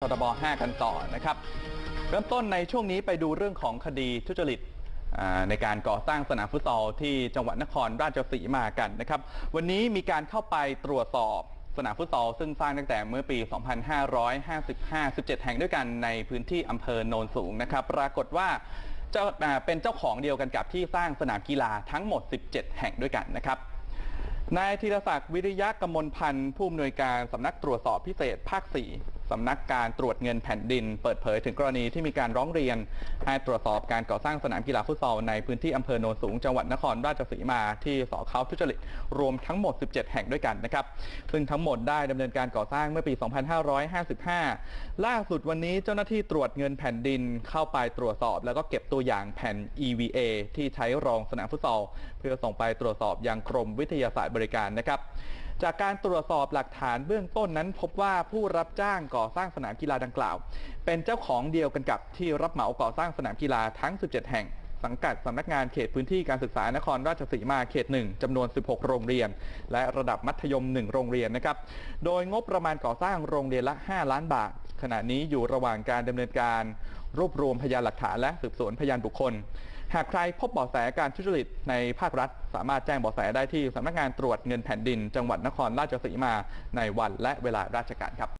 ทบ5 กันต่อนะครับ เริ่มต้นในช่วงนี้ไปดูเรื่องของคดีทุจริตในการก่อสร้างสนามฟุตซอลที่จังหวัดนครราชสีมากันนะครับ วันนี้มีการเข้าไปตรวจสอบสนามฟุตซอลซึ่งสร้างตั้งแต่เมื่อปี 2555 17 แห่งด้วยกันในพื้นที่อำเภอโนนสูงนะครับ ปรากฏว่าเจ้าเป็นเจ้าของเดียวกันกับที่สร้างสนามกีฬาทั้งหมด 17 แห่งด้วยกันนะครับนายธีรศักดิ์วิริยะกมลพันธ์ผู้อำนวยการสำนักตรวจสอบพิเศษภาค 4 สำนักการตรวจเงินแผ่นดิน เปิดเผยถึงกรณีที่มีการร้องเรียน ให้ตรวจสอบการก่อสร้างสนามกีฬาฟุตซอลในพื้นที่อำเภอโนนสูงจังหวัดนครราชสีมาที่สอเขาทุจริตรวมทั้งหมด 17 แห่งด้วยกันนะครับ ซึ่งทั้งหมดได้ดำเนินการก่อสร้างเมื่อปี 2555 ล่าสุดวันนี้เจ้าหน้าที่ตรวจเงินแผ่นดินเข้าไปตรวจสอบ แล้วก็เก็บตัวอย่างแผ่น EVA ที่ใช้รองสนามฟุตซอลเพื่อส่งไปตรวจสอบยังกรมวิทยาศาสตร์บริการนะครับ จากการตรวจสอบหลักฐานเบื้องต้นนั้น พบว่าผู้รับจ้างก่อสร้างสนามกีฬาดังกล่าว เป็นเจ้าของเดียวกันกับที่รับเหมาก่อสร้างสนามกีฬาทั้ง 17 แห่งสังกัดสำนักงานเขตพื้นที่การศึกษานครราชสีมาเขต 1จำนวน 16 โรงเรียน และระดับมัธยม 1 โรงเรียนนะครับ โดยงบประมาณก่อสร้างโรงเรียนละ 5 ล้านบาท ขณะนี้อยู่ระหว่างการดำเนินการ รวบรวมพยานหลักฐานและสืบสวนพยานบุคคล หากใครพบเบาะแสการทุจริตในภาครัฐ สามารถแจ้งเบาะแสได้ที่สำนักงานตรวจเงินแผ่นดิน จังหวัดนครราชสีมาในวันและเวลาราชการครับ